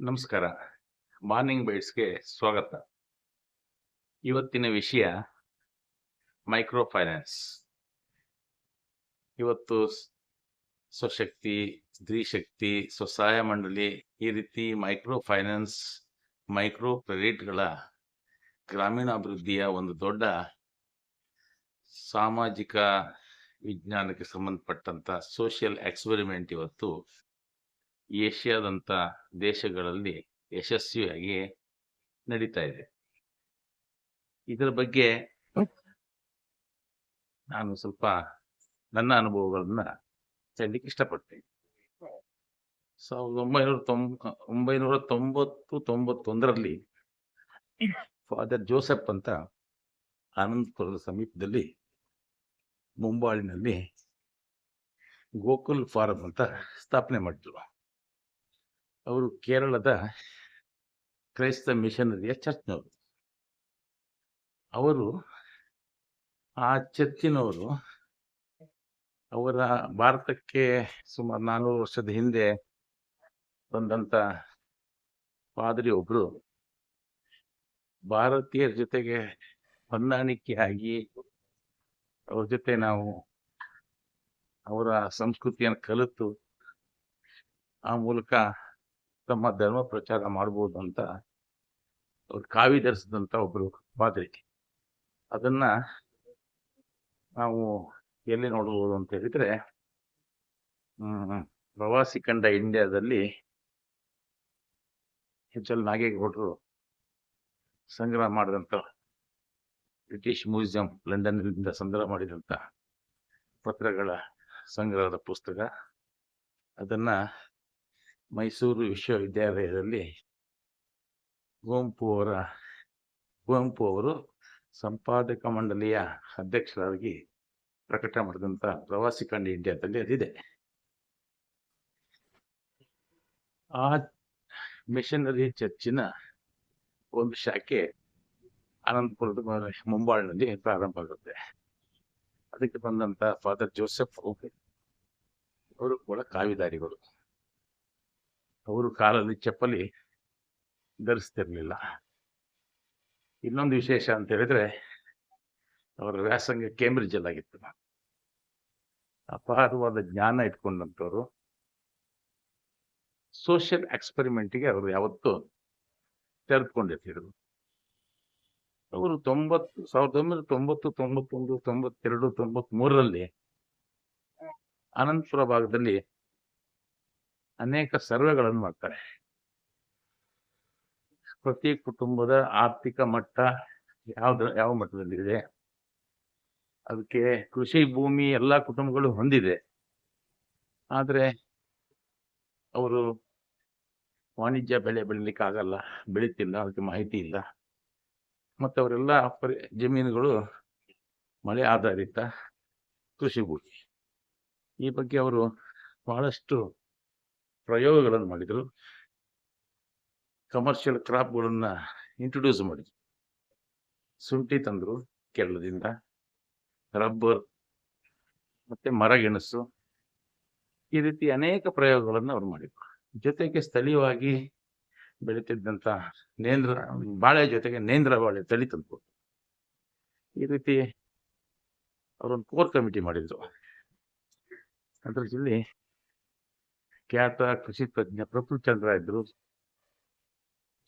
ನಮಸ್ಕಾರ. ಮಾರ್ನಿಂಗ್ ಬೈಟ್ಸ್ಗೆ ಸ್ವಾಗತ. ಇವತ್ತಿನ ವಿಷಯ ಮೈಕ್ರೋ ಫೈನಾನ್ಸ್ ಇವತ್ತು ಸ್ವಶಕ್ತಿ, ಸ್ತ್ರೀಶಕ್ತಿ, ಸ್ವಸಹಾಯ ಮಂಡಳಿ ಈ ರೀತಿ ಮೈಕ್ರೋ ಫೈನಾನ್ಸ್ ಮೈಕ್ರೋ ಕ್ರೆಡಿಟ್ಗಳ ಗ್ರಾಮೀಣಾಭಿವೃದ್ಧಿಯ ಒಂದು ದೊಡ್ಡ ಸಾಮಾಜಿಕ ವಿಜ್ಞಾನಕ್ಕೆ ಸಂಬಂಧಪಟ್ಟಂಥ ಸೋಷಿಯಲ್ ಎಕ್ಸ್ಪೆರಿಮೆಂಟ್ ಇವತ್ತು ಏಷ್ಯಾದಂಥ ದೇಶಗಳಲ್ಲಿ ಯಶಸ್ವಿಯಾಗಿ ನಡೀತಾ ಇದೆ. ಇದರ ಬಗ್ಗೆ ನಾನು ಸ್ವಲ್ಪ ನನ್ನ ಅನುಭವಗಳನ್ನ ಹೇಳಲಿಕ್ಕೆ ಇಷ್ಟಪಡ್ತೇನೆ. ಸಾವಿರದ ಒಂಬೈನೂರ ತೊಂಬ, ಒಂಬೈನೂರ ತೊಂಬತ್ತು, ತೊಂಬತ್ತೊಂದರಲ್ಲಿ ಫಾದರ್ ಜೋಸೆಫ್ ಅಂತ ಆನಂದಪುರದ ಸಮೀಪದಲ್ಲಿ ಮುಂಬಾಳಿನಲ್ಲಿ ಗೋಕುಲ್ ಫಾರಂ ಅಂತ ಸ್ಥಾಪನೆ ಮಾಡಿದ್ರು. ಅವರು ಕೇರಳದ ಕ್ರೈಸ್ತ ಮಿಷನರಿಯ ಚರ್ಚ್ನವರು. ಅವರು ಆ ಚರ್ಚಿನವರು ಅವರ ಭಾರತಕ್ಕೆ ಸುಮಾರು ನಾನ್ನೂರು ವರ್ಷದ ಹಿಂದೆ ಬಂದಂತ ಪಾದ್ರಿ ಒಬ್ರು ಭಾರತೀಯರ ಜೊತೆಗೆ ಹೊಂದಾಣಿಕೆಯಾಗಿ ಅವ್ರ ಜೊತೆ ನಾವು ಅವರ ಸಂಸ್ಕೃತಿಯನ್ನು ಕಲಿತು ಆ ಮೂಲಕ ತಮ್ಮ ಧರ್ಮ ಪ್ರಚಾರ ಮಾಡ್ಬೋದು ಅಂತ ಅವ್ರು ಕಾವಿ ಧರಿಸಿದಂಥ ಒಬ್ಬರು ಪಾದ್ರಿ ಅದನ್ನ ನಾವು ಎಲ್ಲಿ ನೋಡಬಹುದು ಅಂತ ಹೇಳಿದ್ರೆ ಪ್ರವಾಸಿ ಕಂಡ ಇಂಡಿಯಾದಲ್ಲಿ ಎಚ್ ಎಲ್ ನಾಗೇಗೌಡರು ಸಂಗ್ರಹ ಮಾಡಿದಂಥ ಬ್ರಿಟಿಷ್ ಮ್ಯೂಸಿಯಂ ಲಂಡನ್ನಿಂದ ಸಂಗ್ರಹ ಮಾಡಿದಂತ ಪತ್ರಗಳ ಸಂಗ್ರಹದ ಪುಸ್ತಕ. ಅದನ್ನ ಮೈಸೂರು ವಿಶ್ವವಿದ್ಯಾಲಯದಲ್ಲಿ ಕುವೆಂಪು ಅವರ ಕುವೆಂಪು ಅವರು ಸಂಪಾದಕ ಮಂಡಳಿಯ ಅಧ್ಯಕ್ಷರಾಗಿ ಪ್ರಕಟ ಮಾಡಿದಂಥ ಪ್ರವಾಸಿ ಕಂಡ ಇಂಡಿಯಾದಲ್ಲಿ ಅದಿದೆ. ಆ ಮಿಷನರಿ ಚರ್ಚಿನ ಒಂದು ಶಾಖೆ ಅನಂತಪುರದ ಮುಂಬಾಳಿನಲ್ಲಿ ಪ್ರಾರಂಭ ಆಗುತ್ತೆ. ಅದಕ್ಕೆ ಬಂದಂತ ಫಾದರ್ ಜೋಸೆಫ್ ಅವರು ಕೂಡ ಕಾವಿದಾರಿಗಳು. ಅವರು ಕಾಲಲ್ಲಿ ಚಪ್ಪಲಿ ಧರಿಸ್ತಿರ್ಲಿಲ್ಲ. ಇನ್ನೊಂದು ವಿಶೇಷ ಅಂತ ಹೇಳಿದ್ರೆ ಅವರ ವ್ಯಾಸಂಗ ಕೇಂಬ್ರಿಡ್ಜ್ ಆಗಿತ್ತು. ಅಪಾರವಾದ ಜ್ಞಾನ ಇಟ್ಕೊಂಡಂಥವ್ರು. ಸೋಷಿಯಲ್ ಎಕ್ಸ್ಪೆರಿಮೆಂಟ್ಗೆ ಅವರು ಯಾವತ್ತೂ ತೆರೆದುಕೊಂಡಿರ್ತಿದ್ರು. ಅವರು ತೊಂಬತ್ತು, ಸಾವಿರದ ಒಂಬೈನೂರ ತೊಂಬತ್ತು, ತೊಂಬತ್ತೊಂದು, ತೊಂಬತ್ತೆರಡು ತೊಂಬತ್ ಮೂರರಲ್ಲಿ ಅನಂತಪುರ ಭಾಗದಲ್ಲಿ ಅನೇಕ ಸರ್ವೆಗಳನ್ನು ಮಾಡ್ತಾರೆ. ಪ್ರತಿ ಕುಟುಂಬದ ಆರ್ಥಿಕ ಮಟ್ಟ ಯಾವ್ದು ಯಾವ ಮಟ್ಟದಲ್ಲಿದೆ? ಅದಕ್ಕೆ ಕೃಷಿ ಭೂಮಿ ಎಲ್ಲ ಕುಟುಂಬಗಳು ಹೊಂದಿದೆ. ಆದರೆ ಅವರು ವಾಣಿಜ್ಯ ಬೆಳೆ ಬೆಳಿಲಿಕ್ಕೆ ಆಗಲ್ಲ, ಬೆಳೀತಿಲ್ಲ, ಅದಕ್ಕೆ ಮಾಹಿತಿ ಇಲ್ಲ. ಮತ್ತು ಅವರೆಲ್ಲ ಪರಿ, ಜಮೀನುಗಳು ಮಳೆ ಆಧಾರಿತ ಕೃಷಿ ಭೂಮಿ. ಈ ಬಗ್ಗೆ ಅವರು ಬಹಳಷ್ಟು ಪ್ರಯೋಗಗಳನ್ನು ಮಾಡಿದರು. ಕಮರ್ಷಿಯಲ್ ಕ್ರಾಪ್ಗಳನ್ನು ಇಂಟ್ರೊಡ್ಯೂಸ್ ಮಾಡಿದರು ಶುಂಠಿ ತಂದರು ಕೇರಳದಿಂದ. ರಬ್ಬರ್ ಮತ್ತೆ ಮರಗೆಣಸು. ಈ ರೀತಿ ಅನೇಕ ಪ್ರಯೋಗಗಳನ್ನು ಅವ್ರು ಮಾಡಿದ್ರು. ಜೊತೆಗೆ ಸ್ಥಳೀಯವಾಗಿ ಬೆಳೀತಿದ್ದಂಥ ನೇಂದ್ರ, ಬಾಳೆ ಜೊತೆಗೆ ನೇಂದ್ರ ಬಾಳೆ ತಳಿ ತಂದು ಈ ರೀತಿ ಅವರೊಂದು ಕೋರ್ ಕಮಿಟಿ ಮಾಡಿದ್ರು. ಅದರಲ್ಲಿ ಖ್ಯಾತ ಕೃಷಿ ತಜ್ಞ ಪ್ರಫುಲ್ ಚಂದ್ರ ಇದ್ರು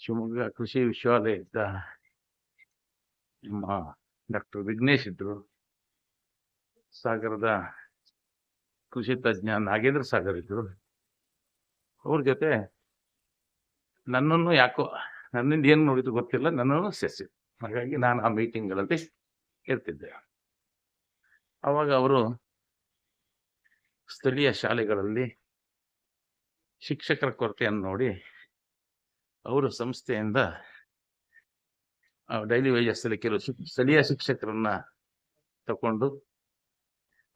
ಶಿವಮೊಗ್ಗ ಕೃಷಿ ವಿಶ್ವವಿದ್ಯಾಲಯದ ನಮ್ಮ ಡಾಕ್ಟರ್ ವಿಘ್ನೇಶ್ ಇದ್ರು ಸಾಗರದ ಕೃಷಿ ತಜ್ಞ ನಾಗೇಂದ್ರ ಸಾಗರ್ ಇದ್ರು ಅವ್ರ ಜೊತೆ ನನ್ನನ್ನು ಯಾಕೋ ನನ್ನಿಂದ ಏನು ನೋಡಿದ್ರು ಗೊತ್ತಿಲ್ಲ, ನನ್ನನ್ನು ಸೆಸಿ. ಹಾಗಾಗಿ ನಾನು ಆ ಮೀಟಿಂಗ್ಗಳಲ್ಲಿ ಇರ್ತಿದ್ದೆ. ಅವಾಗ ಅವರು ಸ್ಥಳೀಯ ಶಾಲೆಗಳಲ್ಲಿ ಶಿಕ್ಷಕರ ಕೊರತೆಯನ್ನು ನೋಡಿ ಅವರು ಸಂಸ್ಥೆಯಿಂದ ಡೈಲಿ ವೇಜಸ್ ಅಲ್ಲಿ ಕೆಲವು ಸ್ಥಳೀಯ ಶಿಕ್ಷಕರನ್ನ ತಕೊಂಡು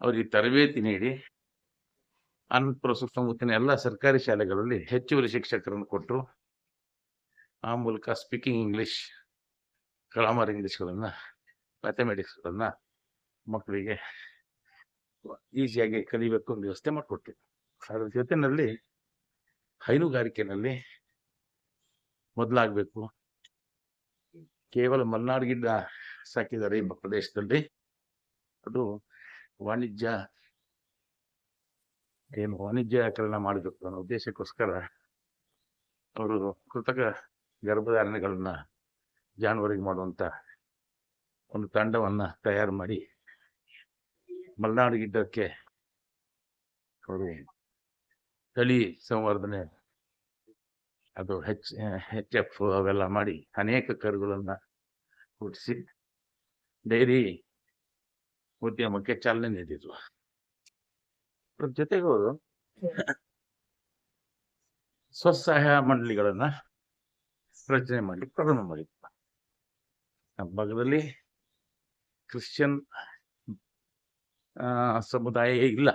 ಅವರಿಗೆ ತರಬೇತಿ ನೀಡಿ, ಅನಂತಪುರ ಸುತ್ತಮುತ್ತಲಿನ ಎಲ್ಲ ಸರ್ಕಾರಿ ಶಾಲೆಗಳಲ್ಲಿ ಹೆಚ್ಚುವರಿ ಶಿಕ್ಷಕರನ್ನು ಕೊಟ್ಟರು ಆ ಮೂಲಕ ಸ್ಪೀಕಿಂಗ್ ಇಂಗ್ಲಿಷ್ ಗ್ರಾಮರ್ ಇಂಗ್ಲೀಷ್ಗಳನ್ನು ಮ್ಯಾಥಮೆಟಿಕ್ಸ್ಗಳನ್ನು ಮಕ್ಕಳಿಗೆ ಈಸಿಯಾಗಿ ಕಲಿಬೇಕು ಒಂದು ವ್ಯವಸ್ಥೆ ಮಾಡಿಕೊಟ್ಟಿದ್ರು ಅದರ ಜೊತೆನಲ್ಲಿ ಹೈನುಗಾರಿಕೆನಲ್ಲಿ ಮೊದಲಾಗಬೇಕು. ಕೇವಲ ಮಲ್ನಾಡು ಗಿಡ್ಡ ಸಾಕಿದ್ದಾರೆ ಈ ಪ್ರದೇಶದಲ್ಲಿ ಅದು ವಾಣಿಜ್ಯ ಏನು ವಾಣಿಜ್ಯಕರಣ ಮಾಡಬೇಕು ಅನ್ನೋ ಉದ್ದೇಶಕ್ಕೋಸ್ಕರ ಅವರು ಕೃತಕ ಗರ್ಭಧಾರಣೆಗಳನ್ನ ಜಾನುವಾರಿಗೆ ಮಾಡುವಂತ ಒಂದು ತಂಡವನ್ನ ತಯಾರು ಮಾಡಿ ಮಲೆನಾಡು ಗಿಡ್ಡಕ್ಕೆ ಅವರು ತಳಿ ಸಂವರ್ಧನೆ. ಅದು ಹೆಚ್ ಹೆಚ್ ಎಫ್ ಅವೆಲ್ಲ ಮಾಡಿ ಅನೇಕ ಕರುಗಳನ್ನ ಹುಟ್ಟಿಸಿ ಡೈರಿ ಉದ್ಯಮಕ್ಕೆ ಚಾಲನೆ ನೀಡಿದ್ರು. ಅದ್ರ ಜೊತೆಗೆ ಅವರು ಸ್ವಸಹಾಯ ಮಂಡಳಿಗಳನ್ನ ರಚನೆ ಮಾಡಿ ಪ್ರಾರಂಭ ಮಾಡಿದ್ರು. ನಮ್ಮ ಭಾಗದಲ್ಲಿ ಕ್ರಿಶ್ಚಿಯನ್ ಸಮುದಾಯ ಇಲ್ಲ.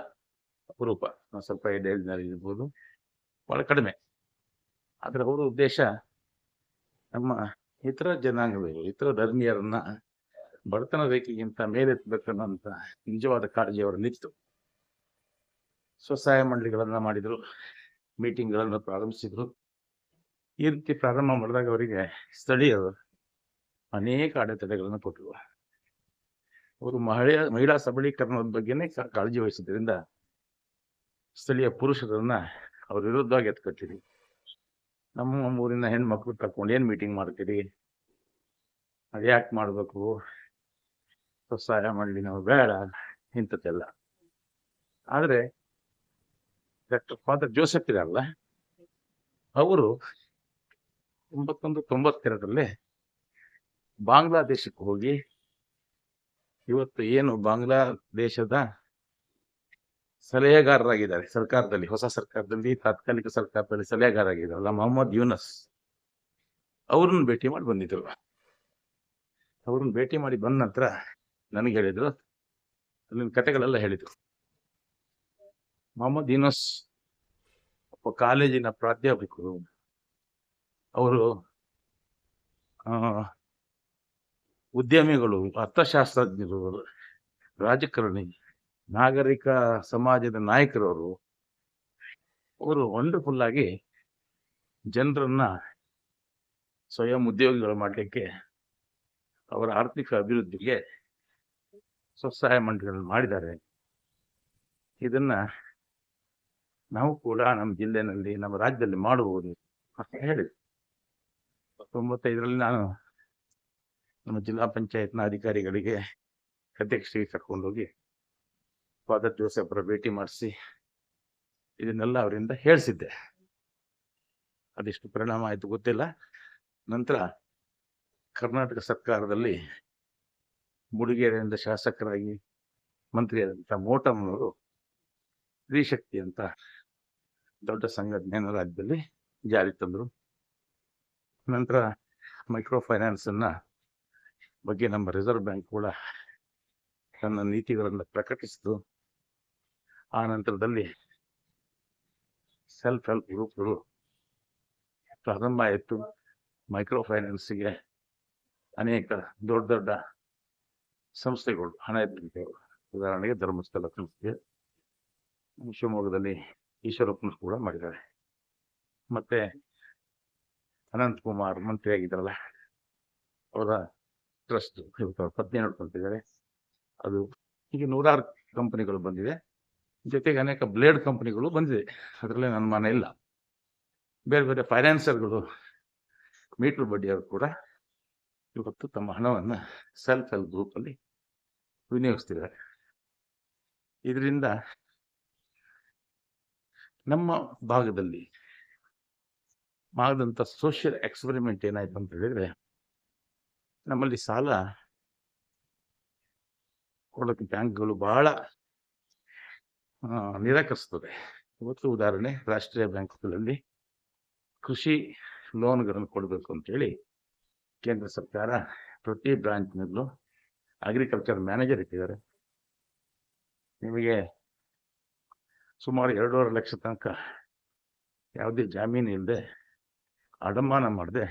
ಅಪರೂಪ. ಒಂದ್ ಸ್ವಲ್ಪ ಎಡೆಯಲ್ಲಿ ಇರ್ಬೋದು. ಬಹಳ ಕಡಿಮೆ. ಆದರೆ ಅವರ ಉದ್ದೇಶ ನಮ್ಮ ಇತರ ಜನಾಂಗದವರು, ಇತರ ಧರ್ಮೀಯರನ್ನ ಬಡತನ ರೇಖೆಗಿಂತ ಮೇಲೆತ್ತಬೇಕನ್ನೋಂಥ ನಿಜವಾದ ಕಾಳಜಿ ಅವರಲ್ಲಿತ್ತು ಸ್ವಸಹಾಯ ಮಂಡಳಿಗಳನ್ನ ಮಾಡಿದರು, ಮೀಟಿಂಗ್ಗಳನ್ನು ಪ್ರಾರಂಭಿಸಿದರು. ಈ ರೀತಿ ಪ್ರಾರಂಭ ಮಾಡಿದಾಗ ಅವರಿಗೆ ಸ್ಥಳೀಯರು ಅನೇಕ ಅಡೆತಡೆಗಳನ್ನು ಕೊಟ್ಟರು. ಅವರು ಮಹಿಳೆಯ ಮಹಿಳಾ ಸಬಲೀಕರಣದ ಬಗ್ಗೆನೇ ಕಾಳಜಿ ವಹಿಸಿದ್ರಿಂದ ಸ್ಥಳೀಯ ಪುರುಷರನ್ನ ಅವ್ರ ವಿರುದ್ಧವಾಗಿ ಎತ್ಕೊಟ್ಟಿರಿ ನಮ್ಮ ಊರಿನ ಹೆಣ್ಮಕ್ಳು ತಕೊಂಡು ಏನು ಮೀಟಿಂಗ್ ಮಾಡ್ತೀರಿ? ಅದು ಯಾಕೆ ಮಾಡ್ಬೇಕು? ಸ್ವಸಹಾಯ ಮಾಡಲಿ ನಾವು, ಬೇಡ, ಇಂಥದ್ದೆಲ್ಲ. ಆದರೆ ಡಾಕ್ಟರ್ ಫಾದರ್ ಜೋಸೆಫ್ ಇದಾರಲ್ಲ, ಅವರು ತೊಂಬತ್ತೊಂದು ತೊಂಬತ್ತೆರಡರಲ್ಲಿ ಬಾಂಗ್ಲಾದೇಶಕ್ಕೆ ಹೋಗಿ ಇವತ್ತು ಏನು ಬಾಂಗ್ಲಾದೇಶದ ಸಲಹೆಗಾರರಾಗಿದ್ದಾರೆ ಸರ್ಕಾರದಲ್ಲಿ, ಹೊಸ ಸರ್ಕಾರದಲ್ಲಿ, ತಾತ್ಕಾಲಿಕ ಸರ್ಕಾರದಲ್ಲಿ ಸಲಹೆಗಾರರಾಗಿದ್ದಾರಲ್ಲ ಮೊಹಮ್ಮದ್ ಯೂನಸ್. ಅವ್ರನ್ನ ಭೇಟಿ ಮಾಡಿ ಬಂದಿದ್ರು. ಅವ್ರನ್ನ ಭೇಟಿ ಮಾಡಿ ಬಂದ ನಂತರ ನನಗೆ ಹೇಳಿದ್ರು, ಅಲ್ಲಿನ ಕತೆಗಳೆಲ್ಲ ಹೇಳಿದ್ರು. ಮೊಹಮ್ಮದ್ ಯೂನಸ್ ಒಬ್ಬ ಕಾಲೇಜಿನ ಪ್ರಾಧ್ಯಾಪಕರು. ಅವರು ಉದ್ಯಮಿಗಳು, ಅರ್ಥಶಾಸ್ತ್ರಜ್ಞರು, ರಾಜಕಾರಣಿ. ನಾಗರಿಕ ಸಮಾಜದ ನಾಯಕರವರು ಅವರು ವಂಡರ್ಫುಲ್ ಆಗಿ ಜನರನ್ನ ಸ್ವಯಂ ಉದ್ಯೋಗಿಗಳು ಮಾಡಲಿಕ್ಕೆ ಅವರ ಆರ್ಥಿಕ ಅಭಿವೃದ್ಧಿಗೆ ಸ್ವಸಹಾಯ ಮಂಡಳಿಗಳನ್ನು ಮಾಡಿದ್ದಾರೆ. ಇದನ್ನ ನಾವು ಕೂಡ ನಮ್ಮ ಜಿಲ್ಲೆನಲ್ಲಿ, ನಮ್ಮ ರಾಜ್ಯದಲ್ಲಿ ಮಾಡಬಹುದು ಅಂತ ಹೇಳಿ. ತೊಂಬತ್ತೈದರಲ್ಲಿ ನಾನು ನಮ್ಮ ಜಿಲ್ಲಾ ಪಂಚಾಯತ್ನ ಅಧಿಕಾರಿಗಳಿಗೆ ಅಧ್ಯಕ್ಷರಿಗೆ ಕರ್ಕೊಂಡೋಗಿ ಫಾದರ್ ಜೋಸೆಫ್ರ ಭೇಟಿ ಮಾಡಿಸಿ ಇದನ್ನೆಲ್ಲ ಅವರಿಂದ ಹೇಳಿಸಿದ್ದೆ. ಅದೆಷ್ಟು ಪರಿಣಾಮ ಆಯಿತು ಗೊತ್ತಿಲ್ಲ. ನಂತರ ಕರ್ನಾಟಕ ಸರ್ಕಾರದಲ್ಲಿ ಮುಡಿಗೇರಿಯಿಂದ ಶಾಸಕರಾಗಿ ಮಂತ್ರಿಯಾದಂಥ ಮೋಟಮ್ಮನವರು ಸ್ತ್ರೀಶಕ್ತಿ ಅಂತ ದೊಡ್ಡ ಸಂಘಟನೆಯನ್ನು ರಾಜ್ಯದಲ್ಲಿ ಜಾರಿ ತಂದರು. ನಂತರ ಮೈಕ್ರೋ ಫೈನಾನ್ಸನ್ನು ಬಗ್ಗೆ ನಮ್ಮ ರಿಸರ್ವ್ ಬ್ಯಾಂಕ್ ಕೂಡ ತನ್ನ ನೀತಿಗಳನ್ನು ಪ್ರಕಟಿಸಿತು. ಆ ನಂತರದಲ್ಲಿ ಸೆಲ್ಫ್ ಹೆಲ್ಪ್ ಗ್ರೂಪ್ಗಳು ಪ್ರಾರಂಭ ಆಯಿತು. ಮೈಕ್ರೋ ಫೈನಾನ್ಸಿಗೆ ಅನೇಕ ದೊಡ್ಡ ದೊಡ್ಡ ಸಂಸ್ಥೆಗಳು ಹಣ ಇದ್ದಂಥವ್ರು ಉದಾಹರಣೆಗೆ ಧರ್ಮಸ್ಥಳ ಸಂಸ್ಥೆ, ಶಿವಮೊಗ್ಗದಲ್ಲಿ ಈಶ್ವರಪ್ಪನ ಕೂಡ ಮಾಡಿದ್ದಾರೆ. ಮತ್ತೆ ಅನಂತಕುಮಾರ್ ಮಂತ್ರಿ ಆಗಿದ್ದಾರಲ್ಲ, ಅವರ ಟ್ರಸ್ಟ್ ಇವತ್ತು ಅವ್ರ ಪತ್ನಿ ನೋಡ್ಕೊಂತಿದ್ದಾರೆ ಅದು ಹೀಗೆ ನೂರಾರು ಕಂಪನಿಗಳು ಬಂದಿದೆ ಜೊತೆಗೆ ಅನೇಕ ಬ್ಲೇಡ್ ಕಂಪ್ನಿಗಳು ಬಂದಿದೆ. ಅದರಲ್ಲಿ ನನ್ನ ಮನೆ ಇಲ್ಲ. ಬೇರೆ ಬೇರೆ ಫೈನಾನ್ಸರ್ಗಳು ಮೀಟರ್ ಬಡ್ಡಿಯವರು ಕೂಡ ಇವತ್ತು ತಮ್ಮ ಹಣವನ್ನು ಸೆಲ್ಫ್ ಹೆಲ್ಪ್ ಗ್ರೂಪಲ್ಲಿ ವಿನಿಯೋಗಿಸ್ತಿದ್ದಾರೆ. ಇದರಿಂದ ನಮ್ಮ ಭಾಗದಲ್ಲಿ ಮಾಡಿದಂಥ ಸೋಷಿಯಲ್ ಎಕ್ಸ್ಪೆರಿಮೆಂಟ್ ಏನಾಯ್ತು ಅಂತ ಹೇಳಿದರೆ ನಮ್ಮಲ್ಲಿ ಸಾಲ ಕೊಡೋಕ್ಕೆ ಬ್ಯಾಂಕ್ಗಳು ಆ, ನಿರಾಕರಿಸ್ತದೆ ಇವತ್ತು ಉದಾಹರಣೆ, ರಾಷ್ಟ್ರೀಯ ಬ್ಯಾಂಕ್ಗಳಲ್ಲಿ ಕೃಷಿ ಲೋನ್ಗಳನ್ನು ಕೊಡಬೇಕು ಅಂತೇಳಿ ಕೇಂದ್ರ ಸರ್ಕಾರ ಪ್ರತಿ ಬ್ರಾಂಚ್ನಲ್ಲೂ ಅಗ್ರಿಕಲ್ಚರ್ ಮ್ಯಾನೇಜರ್ ಇಟ್ಟಿದ್ದಾರೆ. ನಿಮಗೆ ಸುಮಾರು ಎರಡೂವರೆ ಲಕ್ಷ ತನಕ ಯಾವುದೇ ಜಾಮೀನು ಇಲ್ಲದೆ ಅಡಮಾನ ಮಾಡದೆ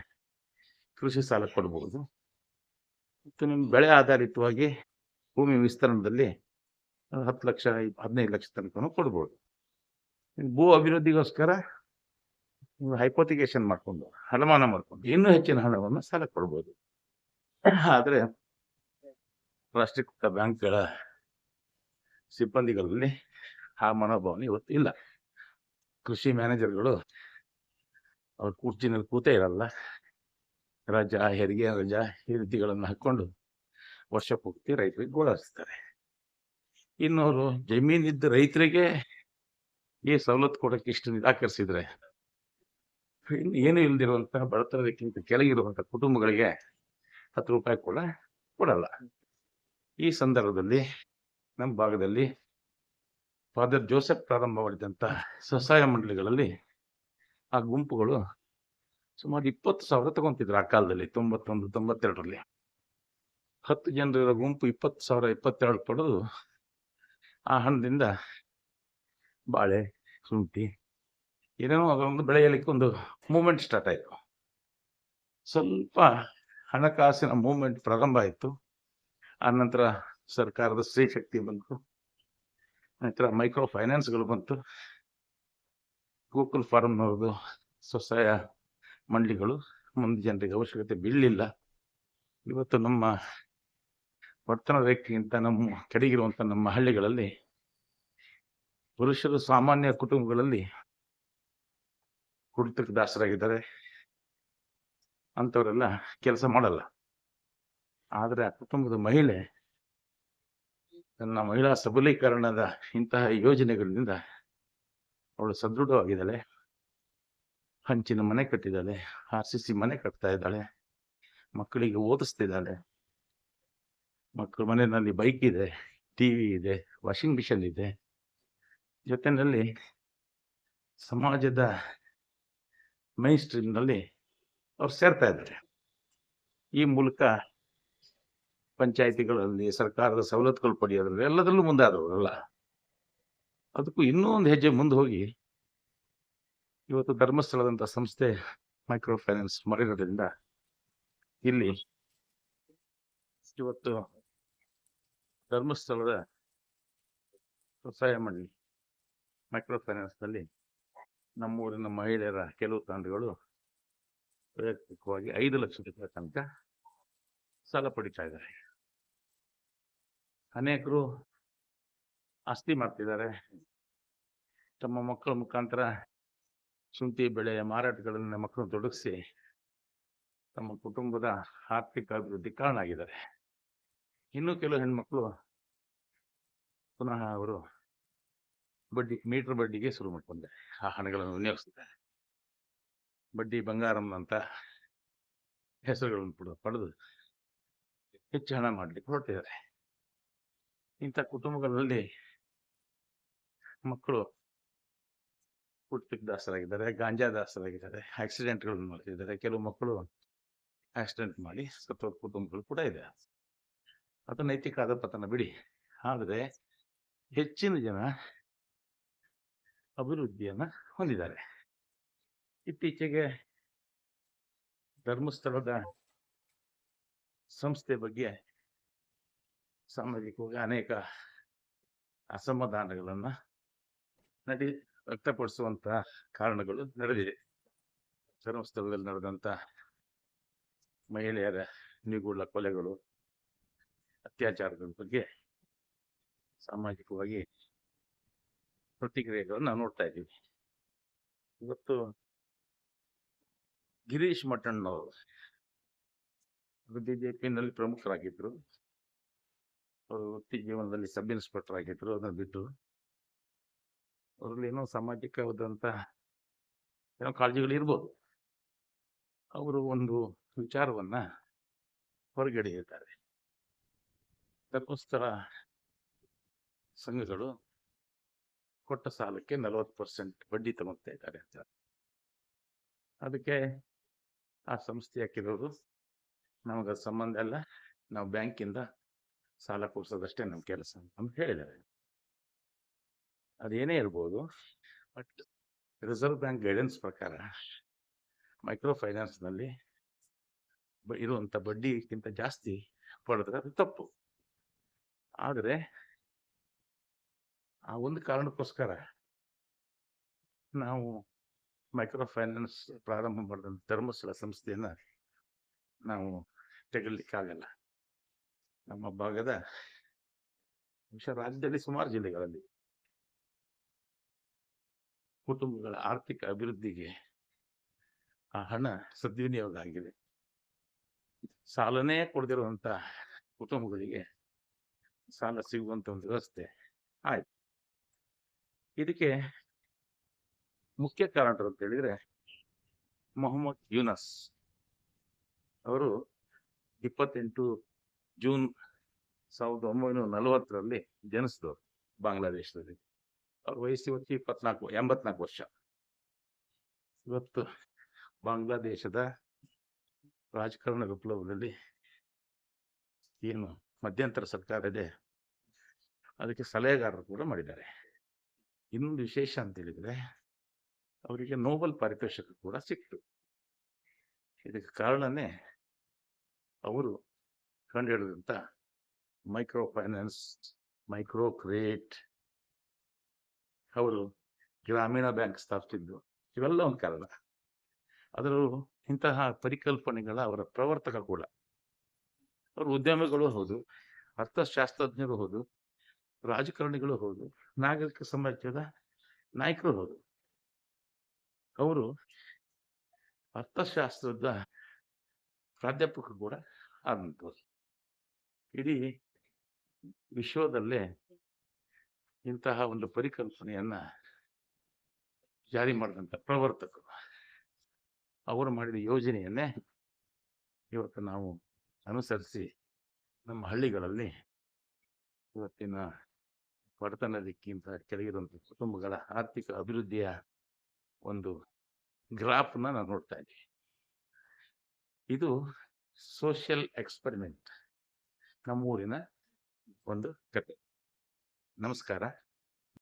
ಕೃಷಿ ಸಾಲ ಕೊಡ್ಬೋದು. ಮತ್ತು ನಿಮ್ಮ ಬೆಳೆ ಆಧಾರಿತವಾಗಿ ಭೂಮಿ ವಿಸ್ತರಣದಲ್ಲಿ ಹತ್ತು ಲಕ್ಷ, ಹದಿನೈದು ಲಕ್ಷ ತನಕ ಕೊಡ್ಬೋದು. ಭೂ ಅಭಿವೃದ್ಧಿಗೋಸ್ಕರ ನೀವು ಹೈಪೋತಿಕೇಶನ್ ಮಾಡ್ಕೊಂಡು ಹಣಮಾನ ಮಾಡ್ಕೊಂಡು ಇನ್ನೂ ಹೆಚ್ಚಿನ ಹಣವನ್ನು ಸಾಲ ಕೊಡ್ಬೋದು. ಆದರೆ ರಾಷ್ಟ್ರೀಕೃತ ಬ್ಯಾಂಕ್ಗಳ ಸಿಬ್ಬಂದಿಗಳಲ್ಲಿ ಆ ಮನೋಭಾವನೆ ಇವತ್ತು ಇಲ್ಲ. ಕೃಷಿ ಮ್ಯಾನೇಜರ್ಗಳು ಅವ್ರ ಕುರ್ಚಿನಲ್ಲಿ ಕೂತೇ ಇರಲ್ಲ. ರಜಾ, ಹೆರಿಗೆ ರಜಾ ಈ ರೀತಿಗಳನ್ನು ಹಾಕೊಂಡು ವರ್ಷ ಪೂರ್ತಿ ರೈತರಿಗೆ ಗೋಳಾಡಿಸ್ತಾರೆ. ಇನ್ನವರು ಜಮೀನಿದ್ದ ರೈತರಿಗೆ ಈ ಸವಲತ್ತು ಕೊಡಕ್ಕೆ ಇಷ್ಟು ನಿರಾಕರಿಸಿದ್ರೆ ಏನು ಇಲ್ಲದಿರುವಂಥ ಬಡತನದಕ್ಕಿಂತ ಕೆಳಗಿರುವಂಥ ಕುಟುಂಬಗಳಿಗೆ ಹತ್ತು ರೂಪಾಯಿ ಕೂಡ ಕೊಡಲ್ಲ. ಈ ಸಂದರ್ಭದಲ್ಲಿ ನಮ್ಮ ಭಾಗದಲ್ಲಿ ಫಾದರ್ ಜೋಸೆಫ್ ಪ್ರಾರಂಭ ಮಾಡಿದಂತ ಸ್ವಸಹಾಯ ಮಂಡಳಿಗಳಲ್ಲಿ ಆ ಗುಂಪುಗಳು ಸುಮಾರು ಇಪ್ಪತ್ತು ಸಾವಿರ ತಗೊಂತಿದ್ರು ಆ ಕಾಲದಲ್ಲಿ, ತೊಂಬತ್ತೊಂದು ತೊಂಬತ್ತೆರಡರಲ್ಲಿ. ಹತ್ತು ಜನರ ಗುಂಪು ಇಪ್ಪತ್ತು ಸಾವಿರ ಇಪ್ಪತ್ತೆರಡು ಪಡೆದು ಆ ಹಣದಿಂದ ಬಾಳೆ, ಶುಂಠಿ, ಏನೇನೋ ಅದೊಂದು ಬೆಳೆಯಲಿಕ್ಕೆ ಒಂದು ಮೂಮೆಂಟ್ ಸ್ಟಾರ್ಟ್ ಆಯಿತು. ಸ್ವಲ್ಪ ಹಣಕಾಸಿನ ಮೂವ್ಮೆಂಟ್ ಪ್ರಾರಂಭ ಆಯಿತು. ಆ ನಂತರ ಸರ್ಕಾರದ ಸ್ತ್ರೀ ಶಕ್ತಿ ಬಂತು. ನಂತರ ಮೈಕ್ರೋ ಫೈನಾನ್ಸ್ಗಳು ಬಂತು. ಗೋಕುಲ್ ಫಾರ್ಮ್ನವ್ರದ್ದು ಸ್ವಸಹಾಯ ಮಂಡಳಿಗಳು. ಮುಂದೆ ಜನರಿಗೆ ಅವಶ್ಯಕತೆ ಬೀಳಲಿಲ್ಲ. ಇವತ್ತು ನಮ್ಮ ವರ್ತನ ರೇಖೆಗಿಂತ ನಮ್ಮ ಕಡೆಗಿರುವಂಥ ನಮ್ಮ ಹಳ್ಳಿಗಳಲ್ಲಿ, ಪುರುಷರು ಸಾಮಾನ್ಯ ಕುಟುಂಬಗಳಲ್ಲಿ ಕುಡಿತಕ್ಕೆ ದಾಸರಾಗಿದ್ದಾರೆ. ಅಂಥವರೆಲ್ಲ ಕೆಲಸ ಮಾಡಲ್ಲ. ಆದರೆ ಆ ಕುಟುಂಬದ ಮಹಿಳೆ, ತನ್ನ ಮಹಿಳಾ ಸಬಲೀಕರಣದ ಇಂತಹ ಯೋಜನೆಗಳಿಂದ ಅವಳು ಸದೃಢವಾಗಿದ್ದಾಳೆ. ಹಂಚಿನ ಮನೆ ಕಟ್ಟಿದ್ದಾಳೆ, ಆರ್ ಸಿ ಸಿ ಮನೆ ಕಟ್ತಾ ಇದ್ದಾಳೆ, ಮಕ್ಕಳಿಗೆ ಓದಿಸ್ತಿದ್ದಾಳೆ. ಮಕ್ಕಳ ಮನೆಯಲ್ಲಿ ಬೈಕ್ ಇದೆ ಟಿ ವಿ ಇದೆ ವಾಷಿಂಗ್ ಮಿಷನ್ ಇದೆ. ಜೊತೆಯಲ್ಲಿ ಸಮಾಜದ ಮೈನ್ ಸ್ಟ್ರೀಮ್ನಲ್ಲಿ ಅವ್ರು ಸೇರ್ತಾ ಇದ್ದಾರೆ. ಈ ಮೂಲಕ ಪಂಚಾಯಿತಿಗಳಲ್ಲಿ ಸರ್ಕಾರದ ಸವಲತ್ತುಗಳು ಪಡೆಯೋದ್ರಲ್ಲಿ ಎಲ್ಲದರಲ್ಲೂ ಮುಂದಾದವರಲ್ಲ ಅದಕ್ಕೂ ಇನ್ನೂ ಒಂದು ಹೆಜ್ಜೆ ಮುಂದೆ ಹೋಗಿ ಇವತ್ತು ಧರ್ಮಸ್ಥಳದಂಥ ಸಂಸ್ಥೆ ಮೈಕ್ರೋ ಫೈನಾನ್ಸ್ ಮಾಡಿರೋದ್ರಿಂದ ಇಲ್ಲಿ ಇವತ್ತು ಧರ್ಮಸ್ಥಳದ ಸ್ವಸಹಾಯ ಮಂಡಳಿ ಮೈಕ್ರೋ ಫೈನಾನ್ಸ್ನಲ್ಲಿ ನಮ್ಮೂರಿನ ಮಹಿಳೆಯರ ಕೆಲವು ತಂಡಗಳು ವೈಯಕ್ತಿಕವಾಗಿ ಐದು ಲಕ್ಷ ರೂಪಾಯಿ ತನಕ ಸಾಲ ಪಡಿತಾ ಇದ್ದಾರೆ. ಅನೇಕರು ಆಸ್ತಿ ಮಾಡ್ತಿದ್ದಾರೆ. ತಮ್ಮ ಮಕ್ಕಳ ಮುಖಾಂತರ ಶುಂಠಿ ಬೆಳೆಯ ಮಾರಾಟಗಳನ್ನು ಮಕ್ಕಳನ್ನು ತೊಡಗಿಸಿ ತಮ್ಮ ಕುಟುಂಬದ ಆರ್ಥಿಕ ಅಭಿವೃದ್ಧಿ ಕಾರಣ ಆಗಿದ್ದಾರೆ ಇನ್ನು ಕೆಲವು ಹೆಣ್ಮಕ್ಳು ಪುನಃ ಅವರು ಬಡ್ಡಿ, ಮೀಟರ್ ಬಡ್ಡಿಗೆ ಶುರು ಮಾಡ್ಕೊಂಡೆ. ಆ ಹಣಗಳನ್ನು ವಿನಿಯೋಗಿಸ್ತಾರೆ. ಬಡ್ಡಿ ಬಂಗಾರಂ ಅಂತ ಹೆಸರುಗಳನ್ನು ಕೂಡ ಪಡೆದು ಹೆಚ್ಚು ಹಣ ಮಾಡ್ಲಿಕ್ಕೆ ಹೊರಟಿದ್ದಾರೆ. ಇಂಥ ಕುಟುಂಬಗಳಲ್ಲಿ ಮಕ್ಕಳು ಕುಟ್ಟಿಗೆ ದಾಸರಾಗಿದ್ದಾರೆ, ಗಾಂಜಾ ದಾಸರಾಗಿದ್ದಾರೆ ಆಕ್ಸಿಡೆಂಟ್ಗಳನ್ನು ಮಾಡ್ತಿದ್ದಾರೆ. ಕೆಲವು ಮಕ್ಕಳು ಆಕ್ಸಿಡೆಂಟ್ ಮಾಡಿ ಸತ್ತೋದ ಕುಟುಂಬಗಳು ಕೂಡ ಇದೆ. ಅದು ನೈತಿಕ ಆದ ಪತನ ಬಿಡಿ. ಆದರೆ ಹೆಚ್ಚಿನ ಜನ ಅಭಿವೃದ್ಧಿಯನ್ನು ಹೊಂದಿದ್ದಾರೆ. ಇತ್ತೀಚೆಗೆ ಧರ್ಮಸ್ಥಳದ ಸಂಸ್ಥೆ ಬಗ್ಗೆ ಸಾಮಾಜಿಕವಾಗಿ ಅನೇಕ ಅಸಮಾಧಾನಗಳನ್ನು ನಡಿ ವ್ಯಕ್ತಪಡಿಸುವಂತಹ ಕಾರಣಗಳು ನಡೆದಿದೆ. ಧರ್ಮಸ್ಥಳದಲ್ಲಿ ನಡೆದಂತ ಮಹಿಳೆಯರ ನಿಗೂಢ ಕೊಲೆಗಳು ಅತ್ಯಾಚಾರಗಳ ಬಗ್ಗೆ ಸಾಮಾಜಿಕವಾಗಿ ಪ್ರತಿಕ್ರಿಯೆಗಳನ್ನು ನೋಡ್ತಾ ಇದ್ದೀವಿ. ಇವತ್ತು ಗಿರೀಶ್ ಮಠಣ್ಣವರು ಬಿಜೆಪಿನಲ್ಲಿ ಪ್ರಮುಖರಾಗಿದ್ರು. ಅವರು ವೃತ್ತಿ ಜೀವನದಲ್ಲಿ ಸಬ್ ಇನ್ಸ್ಪೆಕ್ಟರ್ ಆಗಿದ್ರು, ಅದನ್ನ ಬಿಟ್ಟು ಅವರಲ್ಲಿ ಏನೋ ಸಾಮಾಜಿಕವಾದಂತ ಏನೋ ಕಾಳಜಿಗಳು ಇರ್ಬೋದು. ಅವರು ಒಂದು ವಿಚಾರವನ್ನ ಹೊರಗಡೆ ಇರ್ತಾರೆ ಧರ್ಮಸ್ಥಳ ಸಂಘಗಳು ಕೊಟ್ಟ ಸಾಲಕ್ಕೆ ನಲವತ್ತು ಪರ್ಸೆಂಟ್ ಬಡ್ಡಿ ತಗೊಳ್ತಾ ಇದ್ದಾರೆ ಅಂತ. ಅದಕ್ಕೆ ಆ ಸಂಸ್ಥೆ ಹಾಕಿರೋರು ನಮಗೆ ಸಂಬಂಧ ಎಲ್ಲ ನಾವು ಬ್ಯಾಂಕಿಂದ ಸಾಲ ಕೊಡಿಸೋದಷ್ಟೇ ನಮ್ಮ ಕೆಲಸ ಅಂತ ಹೇಳಿದ್ದಾರೆ. ಅದೇನೇ ಇರ್ಬೋದು, ಬಟ್ ರಿಸರ್ವ್ ಬ್ಯಾಂಕ್ ಗೈಡೆನ್ಸ್ ಪ್ರಕಾರ ಮೈಕ್ರೋ ಫೈನಾನ್ಸ್ನಲ್ಲಿ ಇರುವಂಥ ಬಡ್ಡಿಗಿಂತ ಜಾಸ್ತಿ ಪಡೆದ್ರೆ ಅದು ತಪ್ಪು. ಆದರೆ ಆ ಒಂದು ಕಾರಣಕ್ಕೋಸ್ಕರ ನಾವು ಮೈಕ್ರೋ ಫೈನಾನ್ಸ್ ಪ್ರಾರಂಭ ಮಾಡಿದಂಥ ಧರ್ಮಸ್ಥಳ ಸಂಸ್ಥೆಯನ್ನು ನಾವು ತೆಗಲಿಕ್ಕಾಗಲ್ಲ. ನಮ್ಮ ಭಾಗದ ವಿಶ್ವ ರಾಜ್ಯದಲ್ಲಿ ಸುಮಾರು ಜಿಲ್ಲೆಗಳಲ್ಲಿ ಕುಟುಂಬಗಳ ಆರ್ಥಿಕ ಅಭಿವೃದ್ಧಿಗೆ ಆ ಹಣ ಸದ್ವಿನಿಯೋಗ ಆಗಿದೆ. ಸಾಲನೇ ಕೊಡದಿರುವಂತ ಕುಟುಂಬಗಳಿಗೆ ಸಾಲ ಸಿಗುವಂತ ಒಂದು ವ್ಯವಸ್ಥೆ. ಆಯ್ತು. ಇದಕ್ಕೆ ಮುಖ್ಯ ಕಾರಣರು ಅಂತ ಹೇಳಿದ್ರೆ ಮೊಹಮ್ಮದ್ ಯೂನಸ್ ಅವರು ಇಪ್ಪತ್ತೆಂಟು ಜೂನ್ ಸಾವಿರದ ಒಂಬೈನೂರ ನಲವತ್ತರಲ್ಲಿ ಜನಿಸಿದವರು ಬಾಂಗ್ಲಾದೇಶದಲ್ಲಿ. ಅವ್ರ ವಯಸ್ಸು ಇವತ್ತು ಇಪ್ಪತ್ನಾಲ್ಕು, ಎಂಬತ್ನಾಲ್ಕು ವರ್ಷ. ಇವತ್ತು ಬಾಂಗ್ಲಾದೇಶದ ರಾಜಕಾರಣ ವಿಪ್ಲವದಲ್ಲಿ ಏನು ಮಧ್ಯಂತರ ಸರ್ಕಾರ ಇದೆ. ಅದಕ್ಕೆ ಸಲಹೆಗಾರರು ಕೂಡ ಮಾಡಿದ್ದಾರೆ. ಇನ್ನೊಂದು ವಿಶೇಷ ಅಂತ ಹೇಳಿದ್ರೆ, ಅವರಿಗೆ ನೋಬಲ್ ಪಾರಿತೋಷಕ ಕೂಡ ಸಿಕ್ತು ಇದಕ್ಕೆ ಕಾರಣನೇ ಅವರು ಕಂಡುಹಿಡಿದಂಥ ಮೈಕ್ರೋ ಫೈನಾನ್ಸ್ ಮೈಕ್ರೋ ಕ್ರೆಡಿಟ್ ಅವರು ಗ್ರಾಮೀಣ ಬ್ಯಾಂಕ್ ಸ್ಥಾಪಿಸಿದ್ದು. ಇವೆಲ್ಲ ಒಂದು ಕಾರಣ. ಅದರ ಇಂತಹ ಪರಿಕಲ್ಪನೆಗಳ ಅವರ ಪ್ರವರ್ತಕ ಕೂಡ. ಅವರು ಉದ್ಯಮಿಗಳು ಹೌದು, ಅರ್ಥಶಾಸ್ತ್ರಜ್ಞರು ಹೌದು, ರಾಜಕಾರಣಿಗಳು ಹೌದು, ನಾಗರಿಕ ಸಮಾಜದ ನಾಯಕರು ಹೌದು. ಅವರು ಅರ್ಥಶಾಸ್ತ್ರದ ಪ್ರಾಧ್ಯಾಪಕರು ಕೂಡ ಆದಂಥವ್ರು. ಇಡೀ ವಿಶ್ವದಲ್ಲೇ ಇಂತಹ ಒಂದು ಪರಿಕಲ್ಪನೆಯನ್ನ ಜಾರಿ ಮಾಡಿದಂಥ ಪ್ರವರ್ತಕರು. ಅವರು ಮಾಡಿದ ಯೋಜನೆಯನ್ನೇ ಇವತ್ತು ನಾವು ಅನುಸರಿಸಿ ನಮ್ಮ ಹಳ್ಳಿಗಳಲ್ಲಿ ಇವತ್ತಿನ ಬಡತನದಕ್ಕಿಂತ ಕೆಳಗಿರುವಂಥ ಕುಟುಂಬಗಳ ಆರ್ಥಿಕ ಅಭಿವೃದ್ಧಿಯ ಒಂದು ಗ್ರಾಫ್ನ ನಾವು ನೋಡ್ತಾ ಇದ್ದೀವಿ ಇದು ಸೋಷಿಯಲ್ ಎಕ್ಸ್ಪೆರಿಮೆಂಟ್ ನಮ್ಮೂರಿನ ಒಂದು ಕತೆ. ನಮಸ್ಕಾರ.